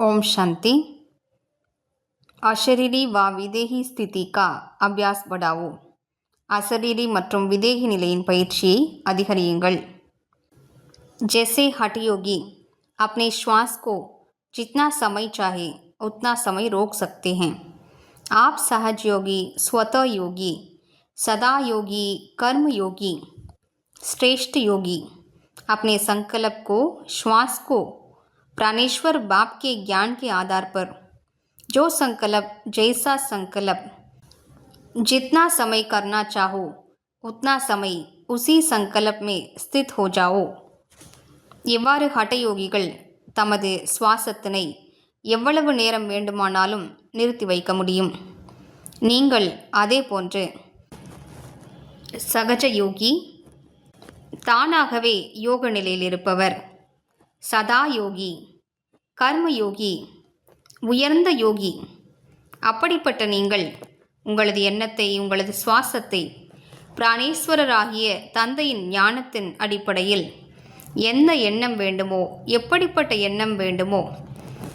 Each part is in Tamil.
ओम शांति அஷரீரி வா விதேகி ஸ்திதி கா அபியாஸ் படாவோ அசரீரி மற்றும் விதேகி நிலையின் பயிற்சியை அதிகரியுங்கள் जैसे हठ योगी अपने श्वास को जितना समय चाहे उतना समय रोक सकते हैं आप सहज योगी स्वतः योगी सदा योगी कर्म योगी श्रेष्ठ योगी अपने संकल्प को श्वास को प्राणेश्वर बाप के ज्ञान के आधार पर जो संकल्प जैसा संकल्प जितना समय करना चाहो उतना समय उसी संकल्प में स्थित हो जाओ இவ்வாறு ஹட்டயோகிகள் தமது சுவாசத்தினை எவ்வளவு நேரம் வேண்டுமானாலும் நிறுத்தி வைக்க முடியும் நீங்கள் அதே போன்று சகஜ யோகி தானாகவே யோக நிலையில் இருப்பவர் சதாயோகி. கர்மயோகி. உயர்ந்த யோகி. அப்படிப்பட்ட நீங்கள் உங்களது எண்ணத்தை உங்களது சுவாசத்தை பிராணேஸ்வரராகிய தந்தையின் ஞானத்தின் அடிப்படையில் எந்த எண்ணம் வேண்டுமோ எப்படிப்பட்ட எண்ணம் வேண்டுமோ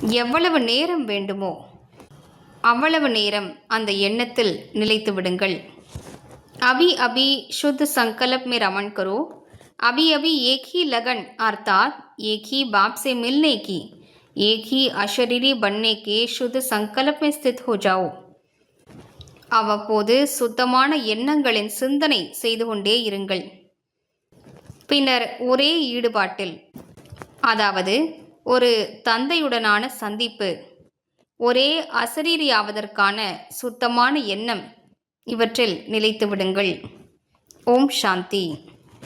எவ்வளவு நேரம் வேண்டுமோ அவ்வளவு நேரம் அந்த எண்ணத்தில் நிலைத்து விடுங்கள். அபி அபி சுத் சங்கலப் மே ரமன் கரோ. अभी अभी एक ही लगन अर्थात एक ही बाप से मिलने की एक ही अशरीरी बनने के शुद्ध संकल्प में स्थित हो जाओ அவ்வப்போது சுத்தமான எண்ணங்களின் சிந்தனை செய்து கொண்டே இருங்கள் பின்னர் ஒரே ஈடுபாட்டில் அதாவது ஒரு தந்தையுடனான சந்திப்பு ஒரே அசரீரியாவதற்கான சுத்தமான எண்ணம் இவற்றில் நிலைத்து விடுங்கள் ஓம் சாந்தி